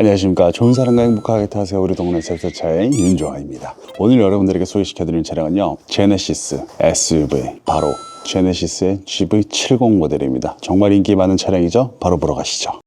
안녕하십니까. 좋은 사람과 행복하게 타세요. 우리 동네 셀서차의 윤조아입니다. 오늘 여러분들에게 소개시켜드릴 차량은요. 제네시스 SUV. 바로 제네시스의 GV70 모델입니다. 정말 인기 많은 차량이죠. 바로 보러 가시죠.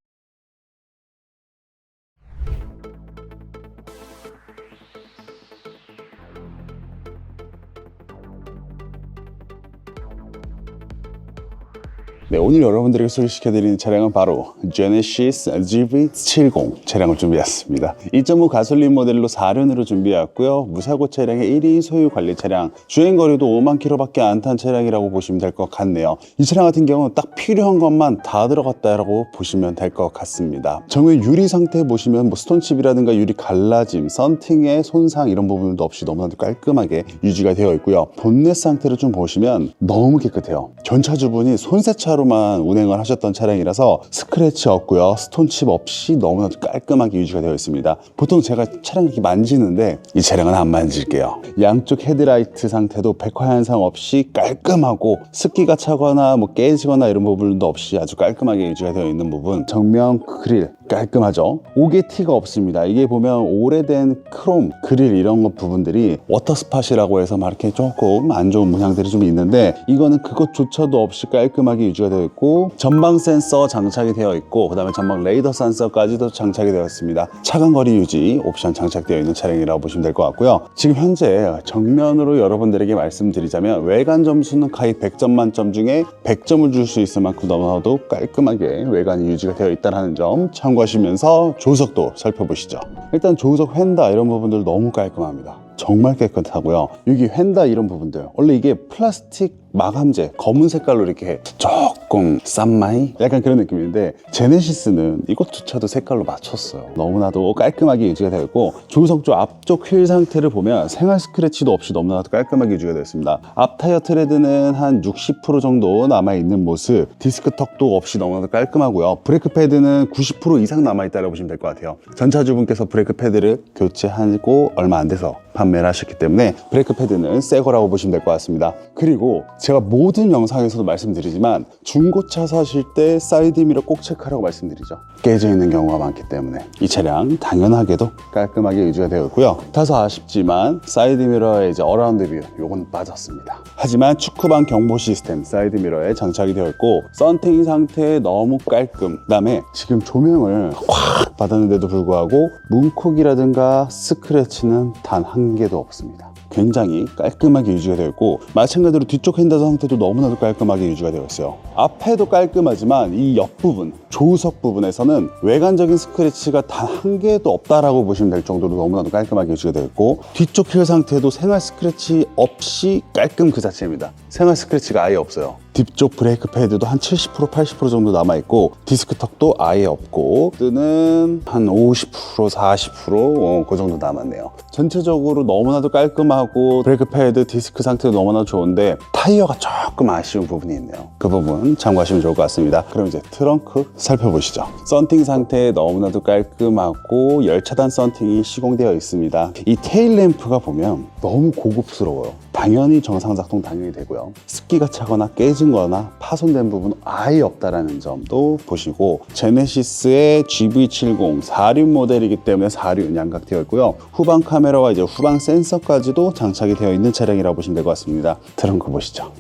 네, 오늘 여러분들에게 소개시켜드리는 차량은 바로 제네시스 GV70 차량을 준비했습니다. 2.5 가솔린 모델로 4륜으로 준비해왔고요. 무사고 차량의 1인 소유 관리 차량, 주행 거리도 5만 킬로밖에 안 탄 차량이라고 보시면 될 것 같네요. 이 차량 같은 경우는 딱 필요한 것만 다 들어갔다라고 보시면 될 것 같습니다. 정말 유리 상태 보시면 뭐 스톤칩이라든가 유리 갈라짐, 썬팅의 손상 이런 부분도 없이 너무나도 깔끔하게 유지가 되어 있고요. 본넷 상태를 좀 보시면 너무 깨끗해요. 전차 주분이 손세차로 만 운행을 하셨던 차량이라서 스크래치 없고요. 스톤칩 없이 너무나도 깔끔하게 유지가 되어 있습니다. 보통 제가 차량 이렇게 만지는데 이 차량은 안 만질게요. 양쪽 헤드라이트 상태도 백화 현상 없이 깔끔하고 습기가 차거나 뭐 깨지거나 이런 부분도 없이 아주 깔끔하게 유지가 되어 있는 부분 정면 그릴 깔끔하죠? 옥의 티가 없습니다. 이게 보면 오래된 크롬 그릴 이런 것 부분들이 워터스팟이라고 해서 막 이렇게 조금 안 좋은 문양들이 좀 있는데 이거는 그것조차도 없이 깔끔하게 유지가 되어 있고 전방 센서 장착이 되어 있고 그 다음에 전방 레이더 센서까지도 장착이 되어 있습니다. 차간 거리 유지 옵션 장착되어 있는 차량이라고 보시면 될 것 같고요. 지금 현재 정면으로 여러분들에게 말씀드리자면 외관 점수는 가히 100점 만점 중에 100점을 줄 수 있을 만큼 너무나도 깔끔하게 외관이 유지가 되어 있다는 점 참고 가시면서 조석도 살펴보시죠. 일단 조석 휀다 이런 부분들 너무 깔끔합니다. 정말 깨끗하고요. 여기 휀다 이런 부분들 원래 이게 플라스틱 마감재 검은 색깔로 이렇게 쭉 60 쌈마이? 약간 그런 느낌인데 제네시스는 이것조차도 색깔로 맞췄어요. 너무나도 깔끔하게 유지가 되었고 조성조 앞쪽 휠 상태를 보면 생활 스크래치도 없이 너무나도 깔끔하게 유지가 되었습니다. 앞 타이어 트레드는 한 60% 정도 남아있는 모습 디스크 턱도 없이 너무나도 깔끔하고요. 브레이크 패드는 90% 이상 남아있다고 보시면 될 것 같아요. 전차주분께서 브레이크 패드를 교체하고 얼마 안 돼서 판매를 하셨기 때문에 브레이크 패드는 새 거라고 보시면 될 것 같습니다. 그리고 제가 모든 영상에서도 말씀드리지만 중 고차 사실 때 사이드 미러 꼭 체크하라고 말씀드리죠. 깨져 있는 경우가 많기 때문에 이 차량 당연하게도 깔끔하게 유지가 있고요. 다소 아쉽지만 사이드 미러의 이제 어라운드 뷰 요건 빠졌습니다. 하지만 축구방 경보 시스템 사이드 미러에 장착이 되어 있고 썬팅 상태 너무 깔끔. 그 다음에 지금 조명을 콱 받았는데도 불구하고 문콕이라든가 스크래치는 단 한 개도 없습니다. 굉장히 깔끔하게 유지가 되어 있고 마찬가지로 뒤쪽 핸드서 상태도 너무나도 깔끔하게 유지가 되어 있어요. 앞에도 깔끔하지만 이 옆부분 조수석 부분에서는 외관적인 스크래치가 단 한 개도 없다라고 보시면 될 정도로 너무나도 깔끔하게 유지가 되어 있고 뒤쪽 휠 상태도 생활 스크래치 없이 깔끔 그 자체입니다. 생활 스크래치가 아예 없어요 뒤쪽 브레이크 패드도 한 70% 80% 정도 남아 있고 디스크 턱도 아예 없고 뜨는 한 50% 40%그 정도 남았네요. 전체적으로 너무나도 깔끔하고 브레이크 패드 디스크 상태도 너무나 좋은데 타이어가 조금 아쉬운 부분이 있네요. 그 부분 참고하시면 좋을 것 같습니다. 그럼 이제 트렁크 살펴보시죠. 썬팅 상태 너무나도 깔끔하고 열차단 썬팅이 시공되어 있습니다. 이 테일 램프가 보면 너무 고급스러워요. 당연히 정상 작동 당연히 되고요. 습기가 차거나 깨진 거나 파손된 부분 아예 없다라는 점도 보시고 제네시스의 GV70 4륜 모델이기 때문에 4륜 양각 되어 있고요. 후방 카메라와 이제 후방 센서까지도 장착이 되어 있는 차량이라고 보시면 될 것 같습니다. 트렁크 보시죠.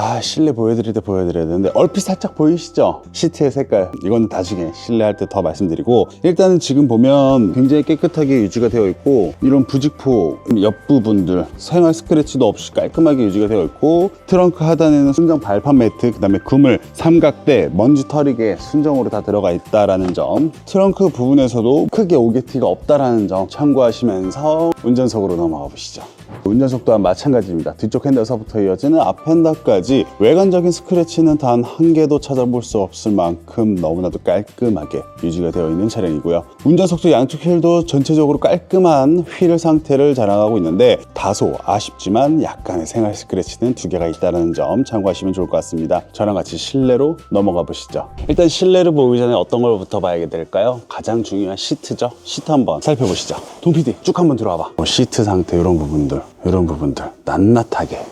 아 실내 보여드릴 때 보여드려야 되는데 얼핏 살짝 보이시죠? 시트의 색깔. 이건 나중에 실내할 때 더 말씀드리고 일단은 지금 보면 굉장히 깨끗하게 유지가 되어 있고 이런 부직포 옆부분들 생활 스크래치도 없이 깔끔하게 유지가 되어 있고 트렁크 하단에는 순정 발판 매트 그 다음에 그물 삼각대 먼지 털이게 순정으로 다 들어가 있다라는 점. 트렁크 부분에서도 크게 오게티가 없다라는 점 참고하시면서 운전석으로 넘어가 보시죠 운전석 또한 마찬가지입니다. 뒤쪽 핸들서부터 이어지는 앞 핸들까지 외관적인 스크래치는 단 한 개도 찾아볼 수 없을 만큼 너무나도 깔끔하게 유지가 되어 있는 차량이고요. 운전석도 양쪽 휠도 전체적으로 깔끔한 휠 상태를 자랑하고 있는데 다소 아쉽지만 약간의 생활 스크래치는 두 개가 있다는 점 참고하시면 좋을 것 같습니다. 저랑 같이 실내로 넘어가 보시죠. 일단 실내를 보기 전에 어떤 걸부터 봐야 될까요? 가장 중요한 시트죠. 시트 한번 살펴보시죠. 동PD 쭉 한번 들어와 봐. 뭐 시트 상태 이런 부분들 이런 부분들 낱낱하게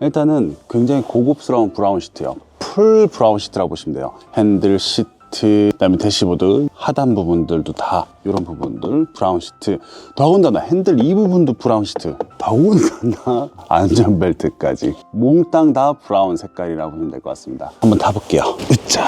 일단은 굉장히 고급스러운 브라운 시트요. 풀 브라운 시트라고 보시면 돼요. 핸들 시트, 그다음에 대시보드 하단 부분들도 다 이런 부분들 브라운 시트. 더군다나 핸들 이 부분도 브라운 시트. 더군다나 안전벨트까지 몽땅 다 브라운 색깔이라고 보시면 될 것 같습니다. 한번 타볼게요. 으짜.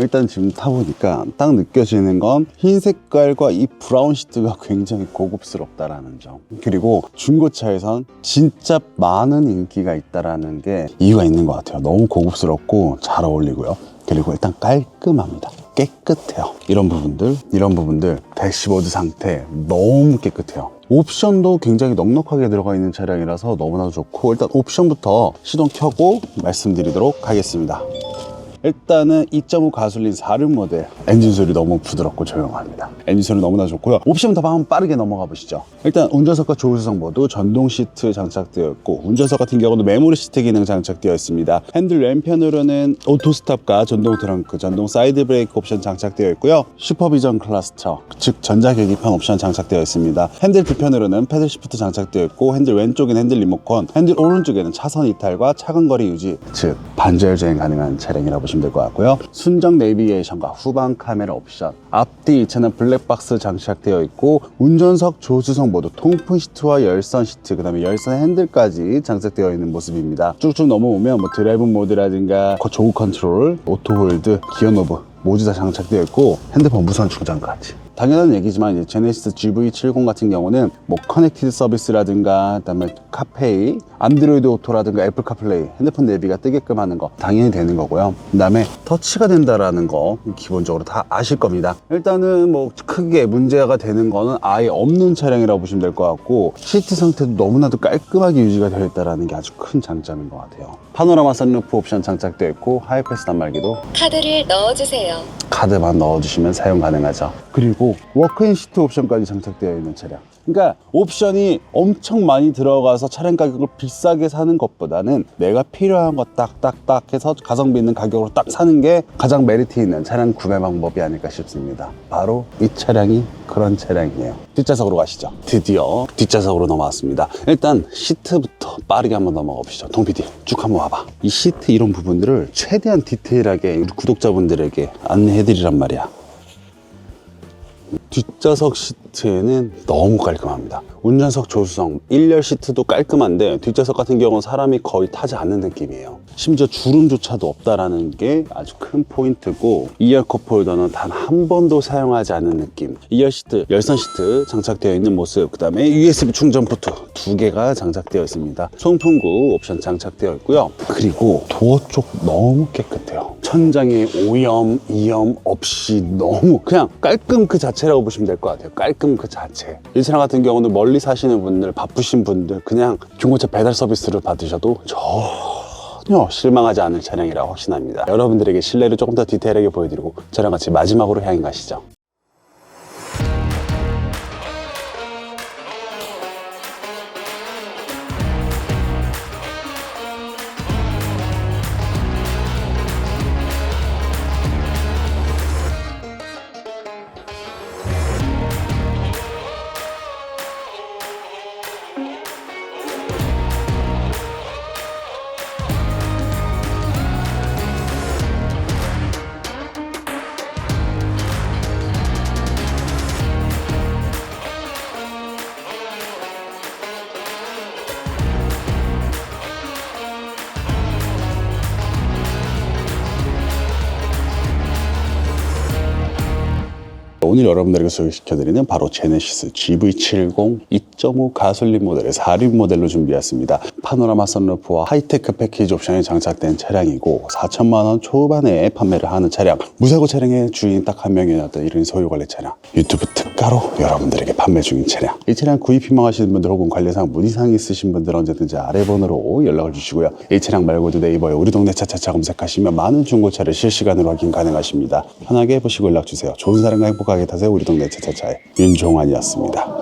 일단 지금 타보니까 딱 느껴지는 건 흰 색깔과 이 브라운 시트가 굉장히 고급스럽다라는 점. 그리고 중고차에선 진짜 많은 인기가 있다라는 게 이유가 있는 것 같아요. 너무 고급스럽고 잘 어울리고요. 그리고 일단 깔끔합니다. 깨끗해요. 이런 부분들 이런 부분들 대시보드 상태 너무 깨끗해요. 옵션도 굉장히 넉넉하게 들어가 있는 차량이라서 너무나도 좋고 일단 옵션부터 시동 켜고 말씀드리도록 하겠습니다 일단은 2.5 가솔린 4륜 모델. 엔진 소리 너무 부드럽고 조용합니다. 엔진 소리 너무나 좋고요. 옵션부터 한번 빠르게 넘어가 보시죠. 일단 운전석과 조수석 모두 전동 시트 장착되어 있고 운전석 같은 경우는 메모리 시트 기능 장착되어 있습니다. 핸들 왼편으로는 오토 스탑과 전동 트렁크 전동 사이드 브레이크 옵션 장착되어 있고요. 슈퍼비전 클러스터 즉 전자 계기판 옵션 장착되어 있습니다. 핸들 뒤편으로는 패들 시프트 장착되어 있고 핸들 왼쪽엔 핸들 리모컨 핸들 오른쪽에는 차선 이탈과 차간 거리 유지 즉 반절 주행 가능한 차량이라고 보시면 될 것 같고요. 순정 내비게이션과 후방 카메라 옵션. 앞뒤 이체는 블랙박스 장착되어 있고 운전석 조수석 모두 통풍 시트와 열선 시트 그 다음에 열선 핸들까지 장착되어 있는 모습입니다. 쭉쭉 넘어오면 뭐 드라이브 모드라든가 조우 컨트롤 오토 홀드 기어 노브 모두 다 장착되어 있고 핸드폰 무선 충전까지 당연한 얘기지만 이제 제네시스 GV70 같은 경우는 뭐 커넥티드 서비스라든가 그다음에 카페이, 안드로이드 오토라든가 애플 카플레이, 핸드폰 내비가 뜨게끔 하는 거 당연히 되는 거고요. 그다음에 터치가 된다라는 거 기본적으로 다 아실 겁니다. 일단은 뭐 크게 문제가 되는 거는 아예 없는 차량이라고 보시면 될 것 같고 시트 상태도 너무나도 깔끔하게 유지가 되어 있다라는 게 아주 큰 장점인 것 같아요. 파노라마 선루프 옵션 장착되어 있고 하이패스 단말기도 카드를 넣어주세요. 카드만 넣어주시면 사용 가능하죠. 그리고 워크인 시트 옵션까지 장착되어 있는 차량. 그러니까 옵션이 엄청 많이 들어가서 차량 가격을 비싸게 사는 것보다는 내가 필요한 거 딱딱딱 해서 가성비 있는 가격으로 딱 사는 게 가장 메리트 있는 차량 구매 방법이 아닐까 싶습니다. 바로 이 차량이 그런 차량이에요. 뒷좌석으로 가시죠. 드디어 뒷좌석으로 넘어왔습니다. 일단 시트부터 빠르게 한번 넘어가 보시죠. 동PD 쭉 한번 와봐. 이 시트 이런 부분들을 최대한 디테일하게 구독자분들에게 안내해드리란 말이야. 뒷좌석 시트는 너무 깔끔합니다. 운전석 조수석 1열 시트도 깔끔한데 뒷좌석 같은 경우는 사람이 거의 타지 않는 느낌이에요. 심지어 주름조차도 없다라는 게 아주 큰 포인트고 2열 컵홀더는 단 한 번도 사용하지 않는 느낌. 2열 시트, 열선 시트 장착되어 있는 모습. 그 다음에 USB 충전 포트 두 개가 장착되어 있습니다. 송풍구 옵션 장착되어 있고요. 그리고 도어 쪽 너무 깨끗해요. 천장에 오염, 이염 없이 너무 그냥 깔끔 그 자체라고 보시면 될 것 같아요. 깔끔 그 자체. 이 차량 같은 경우는 멀리 사시는 분들, 바쁘신 분들 그냥 중고차 배달 서비스를 받으셔도 전혀 실망하지 않을 차량이라고 확신합니다. 여러분들에게 실내를 조금 더 디테일하게 보여드리고 저랑 같이 마지막으로 향해 가시죠. 오늘 여러분들에게 소개시켜드리는 바로 제네시스 GV70 2.5 가솔린 모델의 4륜 모델로 준비했습니다. 파노라마 선루프와 하이테크 패키지 옵션이 장착된 차량이고 4천만 원 초반에 판매를 하는 차량. 무사고 차량의 주인 딱 한 명이었던 이런 소유관리 차량. 유튜브 특가로 여러분들에게 판매 중인 차량. 이 차량 구입 희망하시는 분들 혹은 관리상 문의사항 있으신 분들 언제든지 아래 번호로 연락을 주시고요. 이 차량 말고도 네이버에 우리 동네 차차차 검색하시면 많은 중고차를 실시간으로 확인 가능하십니다. 편하게 보시고 연락 주세요. 좋은 사람과 행복하게 타세요. 우리 동네 차차차의 윤종환이었습니다.